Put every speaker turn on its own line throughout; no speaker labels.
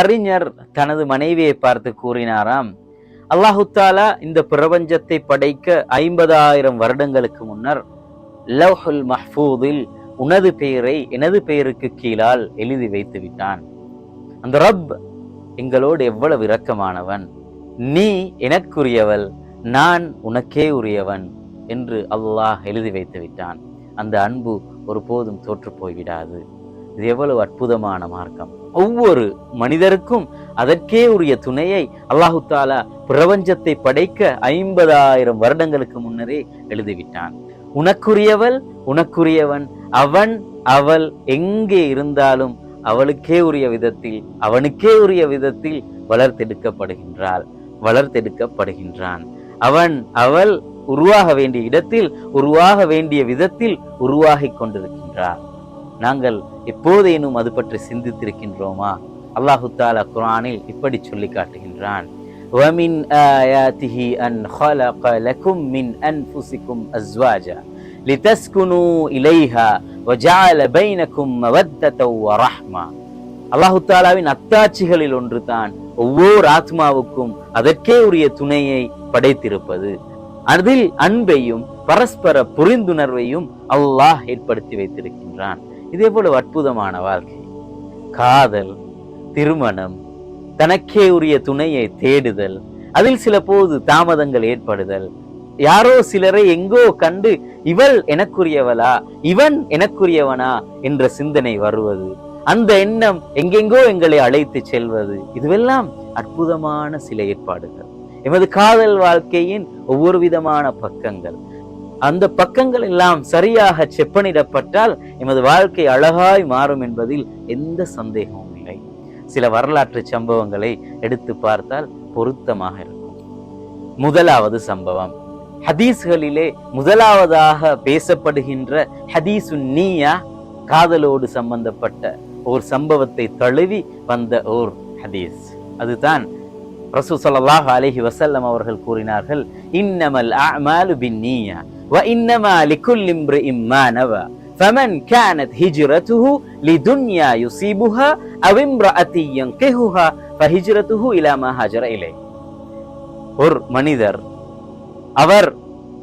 ஒரு அறிஞர் தனது மனைவியை பார்த்து கூறினாராம் அல்லாஹுத்தாலா இந்த பிரபஞ்சத்தை படைக்க ஐம்பதாயிரம் வருடங்களுக்கு முன்னர் லவ்ஹுல் மஹ்பூதில் உனது பெயரை எனது பெயருக்கு கீழால் எழுதி வைத்து விட்டான் அந்த ரப் எங்களோடு எவ்வளவு இரக்கமானவன். நீ எனக்குரியவள் நான் உனக்கே உரியவன் என்று அல்லாஹ் எழுதி வைத்து விட்டான் அந்த அன்பு ஒருபோதும் தோற்று போய்விடாது. இது எவ்வளவு அற்புதமான மார்க்கம். ஒவ்வொரு மனிதருக்கும் அதற்கே உரிய துணையை அல்லாஹு தாலா பிரபஞ்சத்தை படைக்க ஐம்பதாயிரம் வருடங்களுக்கு முன்னரே எழுதிவிட்டான். உனக்குரியவள் உனக்குரியவன் அவன் அவள் எங்கே இருந்தாலும் அவளுக்கே உரிய விதத்தில் அவனுக்கே உரிய விதத்தில் வளர்த்தெடுக்கப்படுகின்றாள் வளர்த்தெடுக்கப்படுகின்றான். அவன் அவள் உருவாக வேண்டிய இடத்தில் உருவாக வேண்டிய விதத்தில் உருவாகிக் கொண்டிருக்கின்றார் நாங்கள் எப்போதேனும் அது பற்றி சிந்தித்திருக்கின்றோமா அல்லாஹு தாலா குரானில் இப்படி சொல்லி காட்டுகின்றான் وَمِنْ آيَاتِهِ أَنْ خَلَقَ لَكُم مِّنْ أَنفُسِكُمْ أَزْوَاجًا لِتَسْكُنُوا إِلَيْهَا وَجَعَلَ بَيْنَكُم مَّوَدَّةً وَرَحْمَةً அல்லாஹு தாலாவின் அத்தாட்சிகளில் ஒன்று தான் ஒவ்வொரு ஆத்மாவுக்கும் அதற்கே உரிய துணையை படைத்திருப்பது அதில் அன்பையும் பரஸ்பர புரிந்துணர்வையும் அல்லாஹ் ஏற்படுத்தி வைத்திருக்கின்றான் இதே போல அற்புதமான வாழ்க்கை. காதல் திருமணம் தனக்கே உரிய துணையை தேடுதல் அதில் சில போது தாமதங்கள் ஏற்படுதல். யாரோ சிலரை எங்கோ கண்டு இவள் எனக்குரியவளா? இவன் எனக்குரியவனா? என்ற சிந்தனை வருவது. அந்த எண்ணம் எங்கெங்கோ எங்களை அழைத்து செல்வது. இதுவெல்லாம் அற்புதமான சில ஏற்பாடுகள். எமது காதல் வாழ்க்கையின் ஒவ்வொரு விதமான பக்கங்கள். அந்த பக்கங்கள் எல்லாம் சரியாக செப்பனிடப்பட்டால் எமது வாழ்க்கை அழகாய் மாறும் என்பதில் எந்த சந்தேகமும் இல்லை. சில வரலாற்று சம்பவங்களை எடுத்து பார்த்தால் பொருத்தமாக இருக்கும். முதலாவது சம்பவம். ஹதீஸ்களிலே முதலாவதாக பேசப்படுகின்ற ஹதீசு நீயா காதலோடு சம்பந்தப்பட்ட ஒரு சம்பவத்தை தழுவி வந்த ஓர் ஹதீஸ். அதுதான் ரசூ ஸல்லல்லாஹு அலஹி வசல்லம் அவர்கள் கூறினார்கள் இன்னமல் அமாலு பின்னியா நீயா. இன்னமா லிக்குல்லி இம்ரிஇம் மா நவா فمن كانت هجرته لدنيا يصيبها أو امرأة ينكحها فهجرته إلى ما هاجر إليه ஒரு மனிதர் அவர்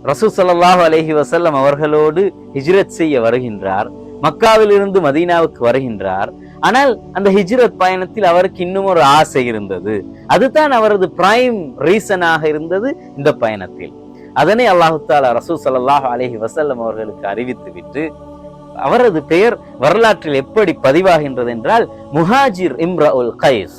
ரசூ ஸல்லல்லாஹு அலைஹி வஸல்லம் அவர்களோடு ஹிஜ்ரத் செய்ய வருகின்றார் மக்காவிலிருந்து மதீனாவுக்கு வருகின்றார் ஆனால் அந்த ஹிஜ்ரத் பயணத்தில் அவருக்கு இன்னும் ஒரு ஆசை இருந்தது அதுதான் அவரது பிரைம் ரீசனாக இருந்தது இந்த பயணத்தில் அதனை அல்லாஹு ரசூ ஸல்லல்லாஹு அலஹி வசல்லம் அவர்களுக்கு அறிவித்து விட்டு அவரது பெயர் வரலாற்றில் எப்படி பதிவாகின்றது என்றால் முஹாஜிர் இம்ரா உல் கைஸ்.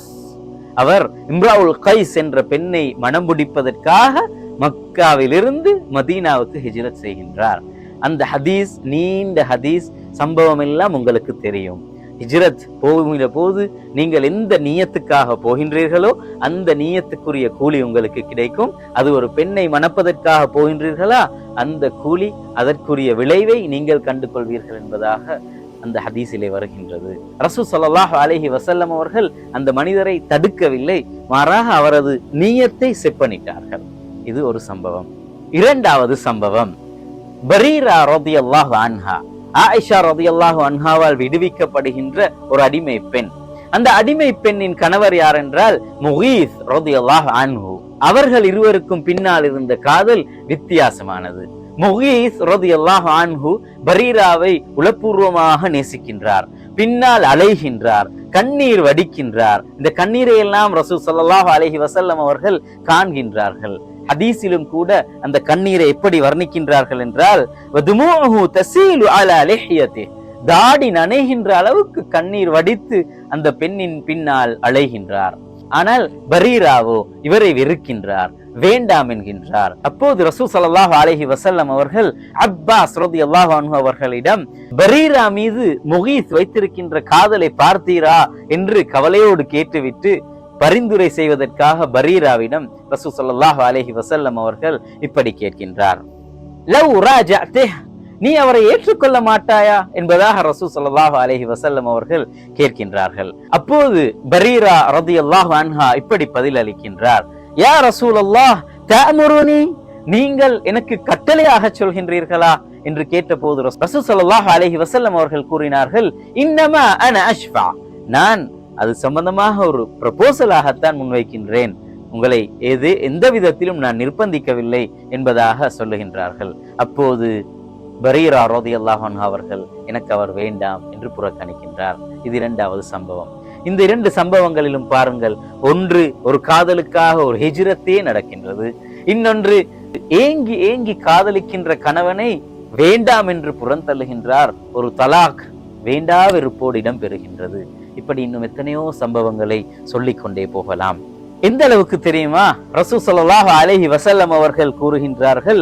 அவர் இம்ராவுல் கைஸ் என்ற பெண்ணை மனம் முடிப்பதற்காக மக்காவிலிருந்து மதீனாவுக்கு ஹிஜ்ரத் செய்கின்றார். அந்த ஹதீஸ் நீண்ட ஹதீஸ் சம்பவம் எல்லாம் உங்களுக்கு தெரியும். ஹிஜ்ரத் போகிற போது நீங்கள் எந்த நீயத்துக்காக போகின்றீர்களோ அந்த நீயத்துக்குரிய கூலி உங்களுக்கு கிடைக்கும். அது ஒரு பெண்ணை மணப்பதற்காக போகின்றீர்களா? அந்த கூலி அதற்குரிய விளைவை நீங்கள் கண்டு கொள்வீர்கள் என்பதாக அந்த ஹதீஸிலே வருகின்றது. ரசூ ஸல்லல்லாஹு அலஹி வசல்லம் அவர்கள் அந்த மனிதரை தடுக்கவில்லை. மாறாக அவரது நீயத்தை செப்பனிட்டார்கள். இது ஒரு சம்பவம். இரண்டாவது சம்பவம். பரீரா ரோதி அல்லாஹ் ஆன்ஹா ஆயிஷா ரதியல்லாஹு அன்ஹாவால் விடுவிக்கப்படுகின்ற ஒரு அடிமை பெண். அந்த அடிமை பெண்ணின் கணவர் யார் என்றால் முகீஸ் ரதியல்லாஹ் அன்ஹு. அவர்கள் இருவருக்கும் பின்னால் இருந்த காதல் வித்தியாசமானது. முகீஸ் ரதியல்லாஹ் அன்ஹு பரீராவை உளப்பூர்வமாக நேசிக்கின்றார் பின்னால் அலைகின்றார் கண்ணீர் வடிக்கின்றார். இந்த கண்ணீரை எல்லாம் ரசூ சல்லாஹ் அலஹி வசல்லம் அவர்கள் காண்கின்றார்கள். ஹதீஸிலும் கூட அந்த கண்ணீரை எப்படி வர்ணிக்கின்றார்கள் என்றால் வதுமூஹு தசீலு தாடி நனைகின்ற அளவுக்கு கண்ணீர் வடித்து அந்த பெண்ணின் பின்னால் அலைகின்றார். ஆனால் பரீராவோ இவரை வெறுக்கின்றார் வேண்டாம் என்கின்றார். அப்போது ரசூ சல்லாஹ் அலஹி வசல்லம் அவர்கள் அப்பாஸ் அல்லாஹ் அன்ஹு அவர்களிடம் பரீரா மீது முகீஸ் வைத்திருக்கின்ற காதலை பார்த்தீரா? என்று கவலையோடு கேட்டுவிட்டு பரிந்துரை செய்வதற்காக பரீராவிடம் ரசூ ஸல்லல்லாஹு அலஹி வசல்லம் அவர்கள் இப்படி கேட்கின்றார். லவ் ராஜா நீ அவரை ஏற்றுக்கொள்ள மாட்டாயா? என்பதாக ரசூ ஸல்லல்லாஹு அலஹி வசல்லம் அவர்கள் கேட்கின்றார்கள். அப்போது பரீரா ரதி அல்லாஹு அன்ஹா இப்படி பதில் அளிக்கின்றார் யா ரசூலல்லாஹ் தேமுருனி நீங்கள் எனக்கு கட்டளையாக சொல்கின்றீர்களா? என்று கேட்டபோது ரசூ ஸல்லல்லாஹு அலஹி வசல்லம் அவர்கள் கூறினார்கள் இன்னமா அன அஷ்ஃபா நான் அது சம்பந்தமாக ஒரு ப்ரப்போசலாகத்தான் முன்வைக்கின்றேன். உங்களை எது எந்த விதத்திலும் நான் நிர்பந்திக்கவில்லை என்பதாக சொல்லுகின்றார்கள். அப்போது பரீரா ரோதியல்லாஹன் அவர்கள் எனக்கு அவர் வேண்டாம் என்று புறக்கணிக்கின்றார். இது இரண்டாவது சம்பவம். இந்த இரண்டு சம்பவங்களிலும் பாருங்கள் ஒன்று ஒரு காதலுக்காக ஒரு ஹிஜ்ரத்தே நடக்கின்றது. இன்னொன்று ஏங்கி ஏங்கி காதலிக்கின்ற கணவனை வேண்டாம் என்று புறந்தள்ளுகின்றார். ஒரு தலாக் வேண்டா வெறுப்போடு இடம்பெறுகின்றது. இப்படி இன்னும் எத்தனையோ சம்பவங்களை சொல்லிக் கொண்டே போகலாம். எந்த அளவுக்கு தெரியுமா? ரசூ ஸல்லல்லாஹு அலஹி வசல்லம் அவர்கள் கூறுகின்றார்கள்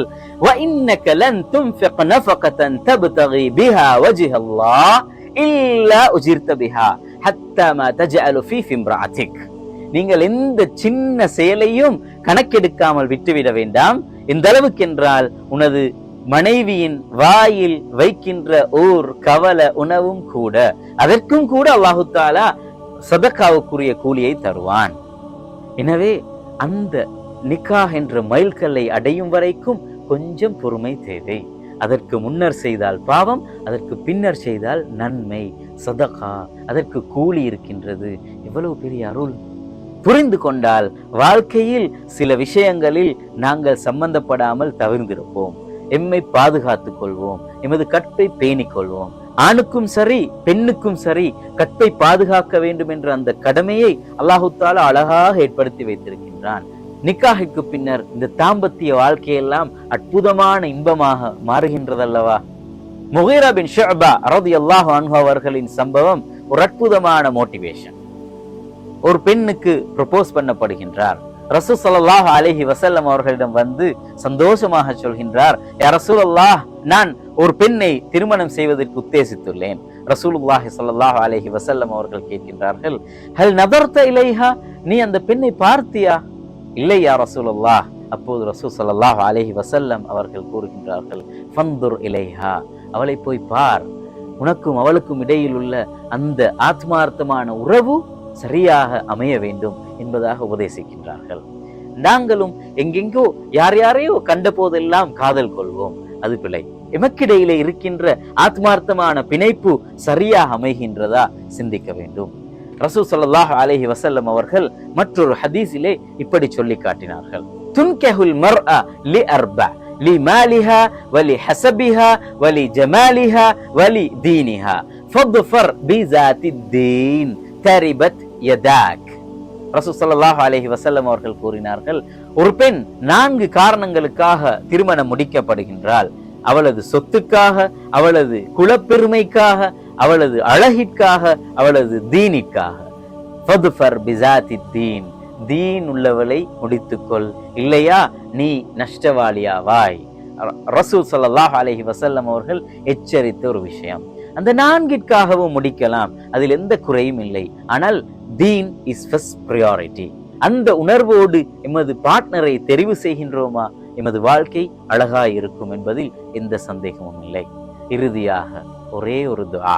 நீங்கள் எந்த சின்ன செயலையும் கணக்கெடுக்காமல் விட்டுவிட வேண்டாம். இந்த அளவுக்கு என்றால் உனது மனைவியின் வாயில் வைக்கின்ற ஓர் கவல உணவும் கூட அதற்கும் கூட அல்லாஹு தாலா சதக்காவுக்குரிய கூலியை தருவான். எனவே அந்த நிக்காஹ் என்ற மைல்கல்லை அடையும் வரைக்கும் கொஞ்சம் பொறுமை தேவை. அதற்கு முன்னர் செய்தால் பாவம் அதற்கு பின்னர் செய்தால் நன்மை சதகா அதற்கு கூலி இருக்கின்றது. எவ்வளவு பெரிய அருள். புரிந்து கொண்டால் வாழ்க்கையில் சில விஷயங்களில் நாங்கள் சம்பந்தப்படாமல் தவிர்ந்திருப்போம். எம்மை பாதுகாத்துக் கொள்வோம். எமது கற்பை பேணிக் கொள்வோம். ஆணுக்கும் சரி பெண்ணுக்கும் சரி கற்பை பாதுகாக்க வேண்டும் என்ற அந்த கடமையை அல்லாஹு தாலா அழகாக ஏற்படுத்தி வைத்திருக்கின்றான். நிக்காஹுக்கு பின்னர் இந்த தாம்பத்திய வாழ்க்கையெல்லாம் அற்புதமான இன்பமாக மாறுகின்றதல்லவா? முகீரா பின் அரது அல்லாஹ் அன்ஹு அவர்களின் சம்பவம் ஒரு அற்புதமான மோட்டிவேஷன் ஒரு பெண்ணுக்கு ப்ரொபோஸ் பண்ணப்படுகின்றார். ரசூ ஸல்லல்லாஹு அலைஹி அவர்களிடம் வந்து சந்தோஷமாக சொல்கின்றார் ரசூலல்லாஹ் நான் ஒரு பெண்ணை திருமணம் செய்வதற்கு உத்தேசித்துள்ளேன். ரசூலுல்லாஹி சல்லாஹ் அலஹி வசல்லம் அவர்கள் கேட்கின்றார்கள் ஹல் நபர்த்த இலைஹா? நீ அந்த பெண்ணை பார்த்தியா? இல்லையா ரசூலுல்லாஹ். அப்போது ரசூ சல்லாஹ் அலஹி வசல்லம் அவர்கள் கூறுகின்றார்கள் ஃபந்துர் இலைஹா அவளை போய் பார். உனக்கும் அவளுக்கும் இடையில் உள்ள அந்த ஆத்மார்த்தமான உறவு சரியாக அமைய வேண்டும் என்பதாக உபதேசிக்கின்றார்கள். நாங்களும் எங்கெங்கோ யார் யாரையோ கண்ட போதெல்லாம் காதல் கொள்வோம். அது பிழை. எமக்கிடையிலே இருக்கின்ற ஆத்மார்த்தமான பிணைப்பு சரியாக அமைகின்றதா சிந்திக்க வேண்டும். ரசூ ஸல்லல்லாஹு அலஹி வசல்லம் அவர்கள் மற்றொரு ஹதீஸிலே இப்படி சொல்லி காட்டினார்கள். துன்கஹுல் மர் லி அர்பா லி மாலிஹா வலி ஹசபிஹா வலி ஜமாலிஹா வலி தீனிஹா. ஃபத்ஃபர் ஜாதி தீன் தரிபத் யதாக். ரசூ ஸல்லல்லாஹு அலைஹி அவர்கள் கூறினார்கள் ஒரு பெண் நான்கு காரணங்களுக்காக திருமணம் முடிக்கப்படுகின்றால் அவளது சொத்துக்காக அவளது குலப்பெருமைக்காக அவளது அழகிற்காக அவளது தீனிற்காக. தீன். தீன் உள்ளவளை முடித்துக்கொள். இல்லையா? நீ நஷ்டவாளியாவாய். ரசூல் சல்லாஹ் அலஹி வசல்லம் அவர்கள் எச்சரித்த ஒரு விஷயம். அந்த நான்கிற்காகவும் முடிக்கலாம். அதில் எந்த குறையும் இல்லை. ஆனால் தீன் இஸ் ஃபர்ஸ்ட் ப்ரியாரிட்டி அந்த உணர்வோடு எமது பார்ட்னரை தெரிவு செய்கின்றோமா? எமது வாழ்க்கை அழகாய் இருக்கும் என்பதில் எந்த சந்தேகமும் இல்லை. இறுதியாக ஒரே ஒரு துவா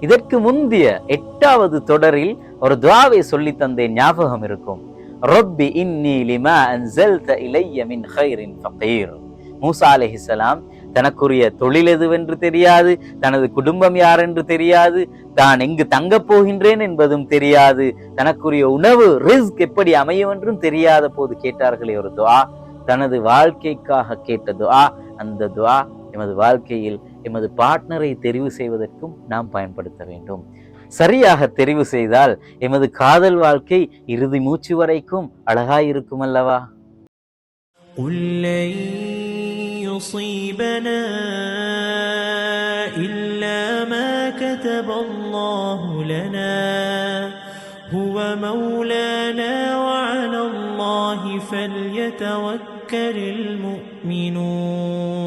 இதற்கு முந்திய எட்டாவது தொடரில் ஒரு துவாவை சொல்லி தந்தேன் ஞாபகம் இருக்கும். ரொப்பி இன்னி லிமா அன்சல்த இலைய மின் ஹைரின் ஃபகீர். மூசா அலஹிசலாம் தனக்குரிய தொழில் எதுவென்று தெரியாது தனது குடும்பம் யார் என்று தெரியாது தான் எங்கு தங்கப் போகின்றேன் என்பதும் தெரியாது தனக்குரிய உணவு ரிஸ்க் எப்படி அமையும் என்றும் தெரியாத போது கேட்டார்களே ஒரு துவா தனது வாழ்க்கைக்காக கேட்ட துவா அந்த துவா எமது வாழ்க்கையில் எமது பார்ட்னரை தெரிவு செய்வதற்கும் நாம் பயன்படுத்த வேண்டும். சரியாக தெரிவு செய்தால் எமது காதல் வாழ்க்கை இறுதி மூச்சு வரைக்கும் அழகாயிருக்கும் அல்லவா?
உள்ளே يصيبنا إلا ما كتب الله لنا. هو مولانا وعلى الله فليتوكل المؤمنون.